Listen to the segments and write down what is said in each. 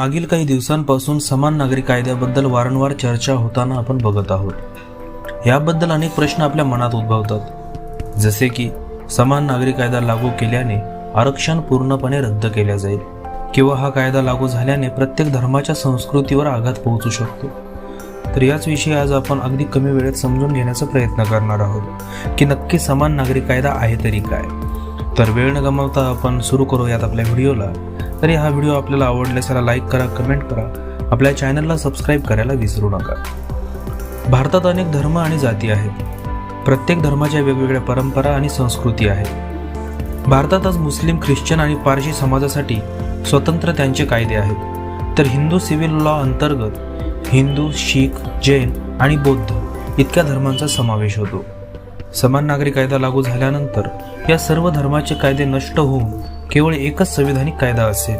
मागील काही दिवसांपासून समान नागरी कायद्याबद्दल वारंवार चर्चा होताना आपण बघत आहोत. याबद्दल अनेक प्रश्न आपल्या मनात उद्भवतात. जसे की समान नागरी कायदा लागू केल्याने आरक्षण पूर्णपणे रद्द केल्या जाईल किंवा हा कायदा लागू झाल्याने प्रत्येक धर्माच्या संस्कृतीवर आघात पोहोचू शकतो. तर याच विषयी आज आपण अगदी कमी वेळेत समजून घेण्याचा प्रयत्न करणार आहोत की नक्की समान नागरी कायदा आहे तरी काय. तर वेळ न गमावता आपण सुरू करूयात आपल्या व्हिडिओला. तरी हा व्हिडिओ आपल्याला आवडल्यास त्याला लाईक करा कमेंट करा. आपल्या चॅनलला सबस्क्राईब करायला विसरू नका. भारतात अनेक धर्म आणि जाती आहेत. प्रत्येक धर्माच्या वेगवेगळ्या परंपरा आणि संस्कृती आहेत. भारतात आज मुस्लिम ख्रिश्चन आणि पारशी समाजासाठी स्वतंत्र त्यांचे कायदे आहेत. तर हिंदू सिव्हिल लॉ अंतर्गत हिंदू शीख जैन आणि बौद्ध इतक्या धर्मांचा समावेश होतो. समान नागरी कायदा लागू झाल्यानंतर या सर्व धर्माचे कायदे नष्ट होऊन केवळ एकच संविधानिक कायदा असेल.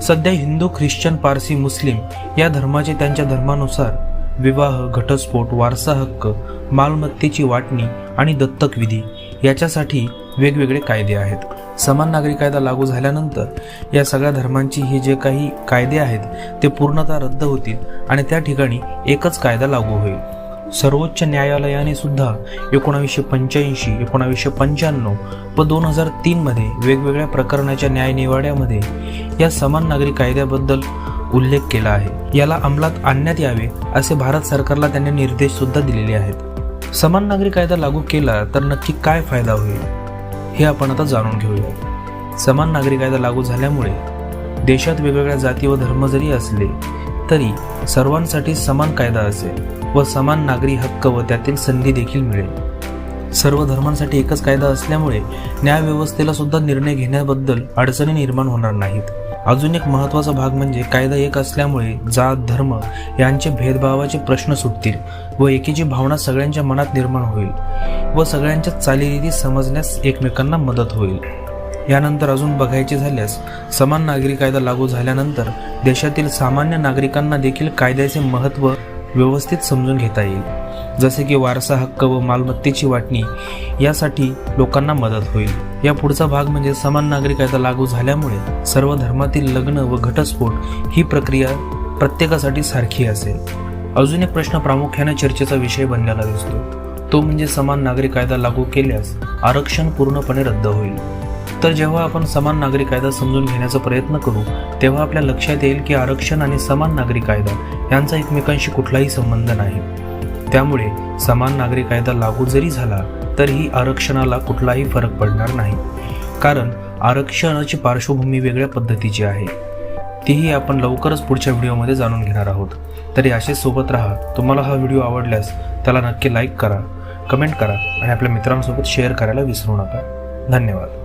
सध्या हिंदू ख्रिश्चन पारसी मुस्लिम या धर्माचे त्यांच्या धर्मानुसार विवाह घटस्फोट वारसा हक्क मालमत्तेची वाटणी आणि दत्तक विधी याच्यासाठी वेगवेगळे कायदे आहेत. समान नागरी कायदा लागू झाल्यानंतर या सगळ्या धर्मांची हे जे काही कायदे आहेत ते पूर्णतः रद्द होतील आणि त्या ठिकाणी एकच कायदा लागू होईल. सर्वोच्च न्यायालयाने सुद्धा एकोणावीसशे पंच्याऐंशी एकोणावीसशे पंच्याण्णव व दोन हजार तीनमध्ये वेगवेगळ्या प्रकरणाच्या न्यायनिवाड्यामध्ये या समान नागरी कायद्याबद्दल उल्लेख केला आहे. याला अंमलात आणण्यात यावे असे भारत सरकारला त्यांनी निर्देश सुद्धा दिलेले आहेत. समान नागरी कायदा लागू केला तर नक्की काय फायदा होईल हे आपण आता जाणून घेऊया. समान नागरी कायदा लागू झाल्यामुळे देशात वेगवेगळ्या जाती व धर्म जरी असले तरी सर्वांसाठी समान कायदा असेल. व समान नागरी हक्क व त्यातील संधी देखील मिळेल. सर्व धर्मांसाठी एकच कायदा असल्यामुळे न्यायव्यवस्थेला सुद्धा निर्णय घेण्याबद्दल अडचणी निर्माण होणार नाहीत. अजून एक महत्त्वाचा भाग म्हणजे कायदा एक असल्यामुळे जात धर्म यांचे भेदभावाचे प्रश्न सुटतील व एकीची भावना सगळ्यांच्या मनात निर्माण होईल व सगळ्यांच्या चालीरीती समजण्यास एकमेकांना मदत होईल. यानंतर अजून बघायचे झाल्यास समान नागरी कायदा लागू झाल्यानंतर देशातील सामान्य नागरिकांना देखील कायद्याचे महत्त्व व्यवस्थित समजून घेता येईल. जसे की वारसा हक्क व मालमत्तेची वाटणी यासाठी लोकांना मदत होईल. या पुढचा भाग म्हणजे समान नागरी कायदा लागू झाल्यामुळे सर्व धर्मातील लग्न व घटस्फोट ही प्रक्रिया प्रत्येकासाठी सारखी असेल. अजून एक प्रश्न प्रामुख्याने चर्चेचा विषय बनलेला दिसतो. तो म्हणजे समान नागरी कायदा लागू केल्यास आरक्षण पूर्णपणे रद्द होईल. तर जेव्हा आपण समान नागरी कायदा समजून घेण्याचा प्रयत्न करू तेव्हा आपल्या लक्षात येईल की आरक्षण आणि समान नागरी कायदा यांचा एकमेकांशी कुठलाही संबंध नाही. त्यामुळे समान नागरी कायदा लागू जरी झाला तरीही आरक्षणाला कुठलाही फरक पडणार नाही. कारण आरक्षणाची पार्श्वभूमी वेगळ्या पद्धतीची आहे. तीही आपण लवकरच पुढच्या व्हिडिओमध्ये जाणून घेणार आहोत. तरी असेच सोबत राहा. तुम्हाला हा व्हिडिओ आवडल्यास त्याला नक्की लाईक करा कमेंट करा आणि आपल्या मित्रांसोबत शेअर करायला विसरू नका. धन्यवाद.